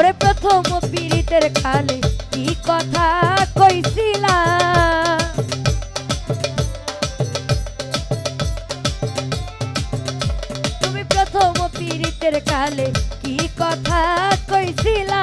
ওরে প্রথম পীড়িতের খালে কি কথা কইছিলা? তুমি প্রথম পীড়িতের কালে কি কথা কইছিলা?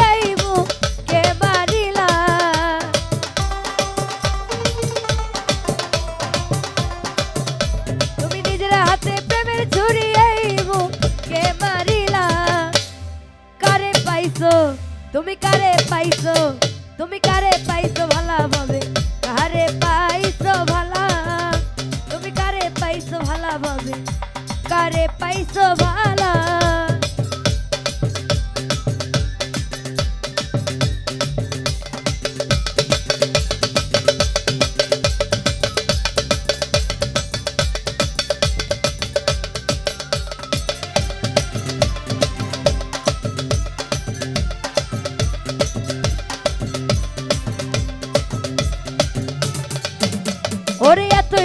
পাইছো? তুমি কারে পাইছো? তুমি কারে পাইছো ভালা ভাবে? কারে পাইছো ভালা? তুমি কারে পাইছো ভালা ভাবে? কারে পাইছো ভালা?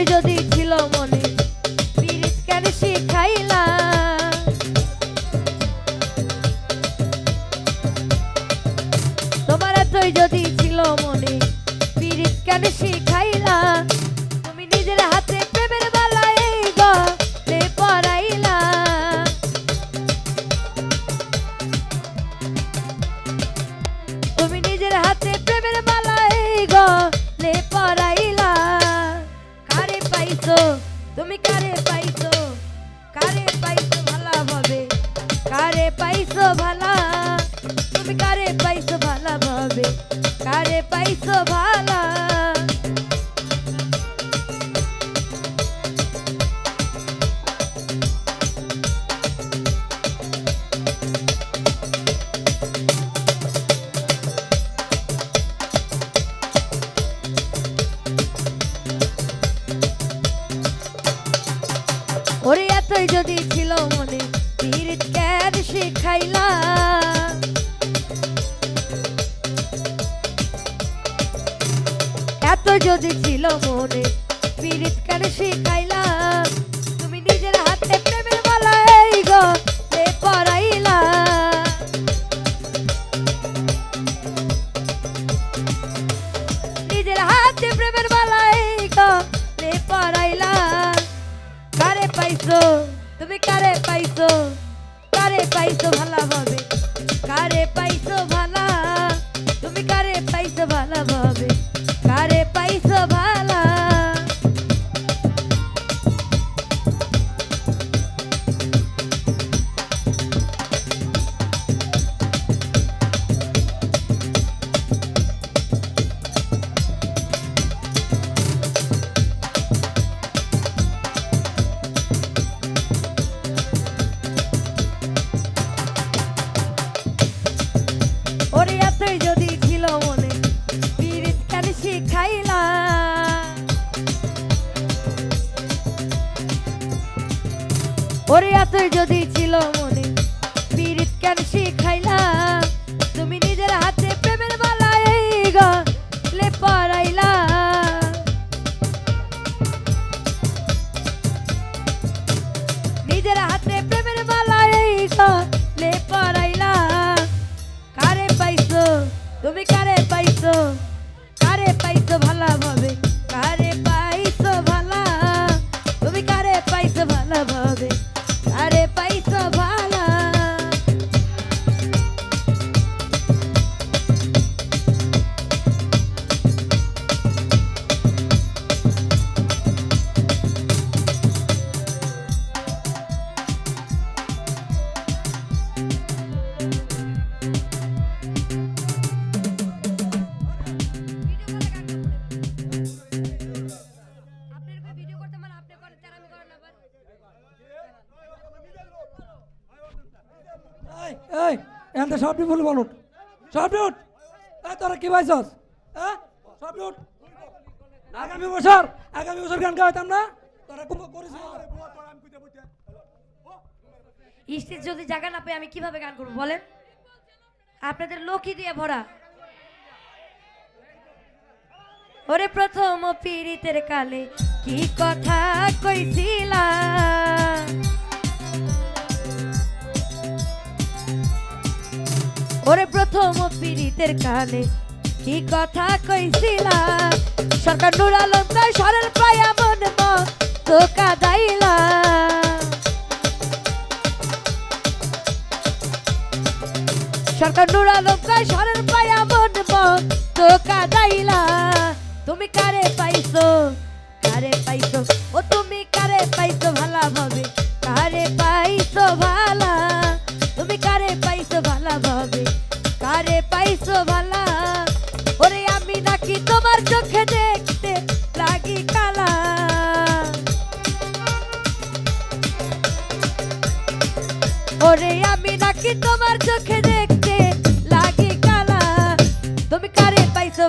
যদি পাইছো? তুমি কারে পাইছো? কারে পাইছো ভালা ভাবে কারে পাইছো ভালা? তুমি কারে পাইছো ভালা ভাবে কারে পাইছো ভালা? এতই যদি ছিল মনে পীর কেদ শিখাইলা। এত যদি ছিল মনে পীর কেন শিখাইলা। যদি ছিল মনে, পীড়িত কেন শিখাইলা? তুমি নিজের হাতে প্রেমের বালায় গলে পড়াইলা নিজের হাতে প্রেমের বালায় গলে পড়াইলা কারে পাইছো? তুমি কারে পাইছো? এই এনতে সব ফুল বলুন। সব উঠ তোরা কি পাইছস হ্যাঁ? সব উঠ আগামী বছর আগামী বছর গান গাইতাম না? তোরা করিস। স্টেজ যদি জায়গা না পাই, আমি কীভাবে গান করব বলেন? আপনাদের লোকই দিয়ে ভরা। ওরে প্রথম পীড়িতের কালে কি কথা কইছিলা ওরে প্রথম পীড়িতের কালে কি কথা কইছিলা? সরকার নুর আলম তাই সরল প্রায় মন তো কাদাইলা সরকার নুর আলম কাই সরের পায়া মন তো কাদাইলা তুমি কারে পাইছো? কারে পাইছো? ভালা ওরে আমি নাকি তোমার চোখে দেখতে লাগি কালা। ওরে আমি নাকি তোমার চোখে দেখতে লাগি কালা। তুমি কারে পাইছো